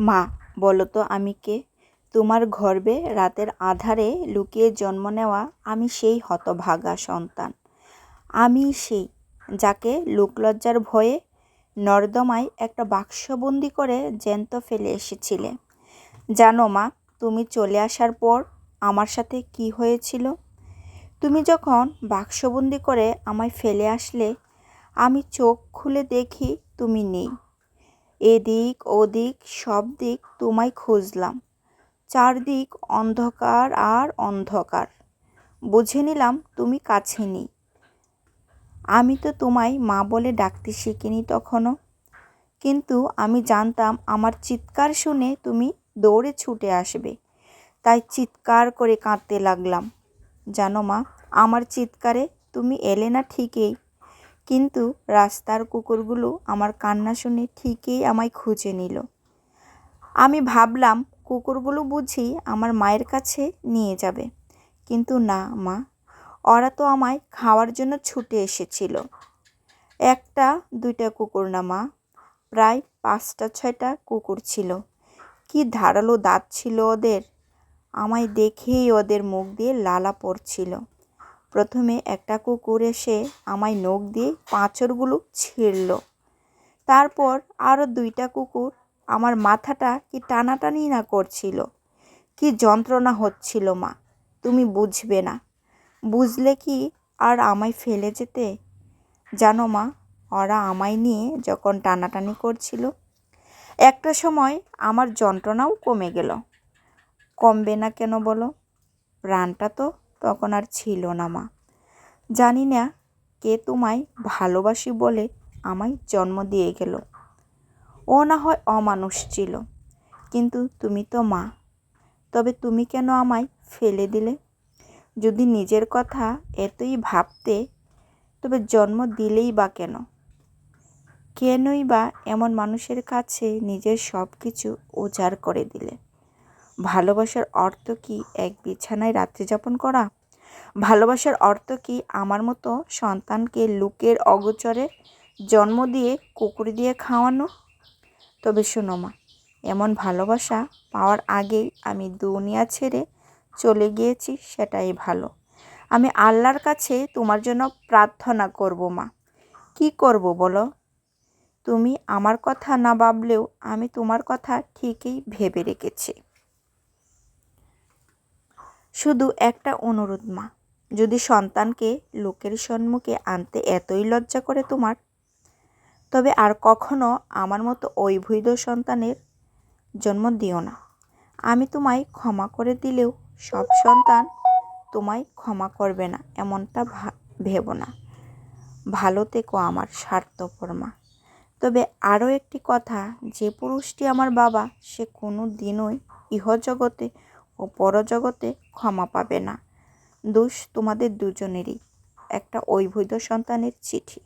মা বলো তো আমি কে? তোমার গর্ভে রাতের আঁধারে লুকিয়ে জন্ম নেওয়া আমি সেই হতভাগা সন্তান। আমি সেই যাকে লোকলজ্জার ভয়ে নর্দমায় একটা বাক্সবন্দি করে জ্যান্ত ফেলে এসেছিলে। জানো মা, তুমি চলে আসার পর আমার সাথে কি হয়েছিল? তুমি যখন বাক্সবন্দি করে আমায় ফেলে আসলে, আমি চোখ খুলে দেখি তুমি নেই। এদিক ওদিক সব দিক তোমায় খুঁজলাম। চারদিক অন্ধকার আর অন্ধকার। বুঝে নিলাম তুমি কাছে নেই। আমি তো তোমায় মা বলে ডাকতে শিখিনি তখনও। কিন্তু আমি জানতাম আমার চিৎকার শুনে তুমি দৌড়ে ছুটে আসবে। তাই চিৎকার করে কাঁদতে লাগলাম। জানো মা, আমার চিৎকারে তুমি এলে না ঠিকই। কিন্তু রাস্তার কুকুরগুলো আমার কান্না শুনে ঠিকই আমায় খুঁজে নিল। আমি ভাবলাম, কুকুরগুলো বুঝি আমার মায়ের কাছে নিয়ে যাবে। কিন্তু না, মা, ওরা তো আমায় খাওয়ার জন্য ছুটে এসেছিল। একটা, দুইটা কুকুর না, মা, প্রায় পাঁচটা, ছয়টা কুকুর ছিল। কি ধারালো দাঁত ছিল ওদের। আমায় দেখেই ওদের মুখ দিয়ে লালা পড়ছিল। প্রথমে একটা কুকুর এসে আমায় নখ দিয়ে পাঁচরগুলো ছিঁড়ল। তারপর আরও দুইটা কুকুর আমার মাথাটা কি টানাটানি না করছিল? কি যন্ত্রণা হচ্ছিল মা, তুমি বুঝবে না। বুঝলে কি আর আমায় ফেলে যেতে? জানো মা, ওরা আমায় নিয়ে যখন টানাটানি করছিল, একটা সময় আমার যন্ত্রণাও কমে গেল। কমবে না কেন বলো? প্রাণটা তো তখন আর ছিল না, মা। জানি না কে তোমায় ভালোবাসি বলে আমায় জন্ম দিয়ে গেল। ও না হয় অমানুষ ছিল, কিন্তু তুমি তো মা। তবে তুমি কেন আমায় ফেলে দিলে? যদি নিজের কথা এতই ভাবতে, তবে জন্ম দিলেই বা কেন? কেনই বা এমন মানুষের কাছে নিজের সব কিছু উজাড় করে দিলে? ভালোবাসার অর্থ কি এক বিছানায় রাত্রি যাপন করা? ভালোবাসার অর্থ কি আমার মতো সন্তানকে লুকের অগোচরে জন্ম দিয়ে, কুকুর দিয়ে খাওয়ানো? তবে শোনো মা, এমন ভালোবাসা পাওয়ার আগেই আমি দুনিয়া ছেড়ে চলে গিয়েছি, সেটাই ভালো। আমি আল্লাহর কাছে তোমার জন্য প্রার্থনা করব মা। কি করব বলো? তুমি আমার কথা না ভাবলেও আমি তোমার কথা ঠিকই ভেবে রেখেছি। শুধু একটা অনুরোধ, মা। যদি সন্তানকে লোকের সম্মুখে আনতে এতই লজ্জা করে তোমার, তবে আর কখনো আমার মতো অবৈধ সন্তানের জন্ম দিও না। আমি তোমায় ক্ষমা করে দিলেও সব সন্তান তোমায় ক্ষমা করবে না, এমনটা ভেবো না। ভালো থেকো আমার স্বার্থপর, মা। তবে আরও একটি কথা, যে পুরুষটি আমার বাবা, সে কোনো দিনই ইহজগতে ও পরজগতে ক্ষমা পাবে না। দোষ তোমাদের দুজনেরই। একটা অবৈধ সন্তানের চিঠি।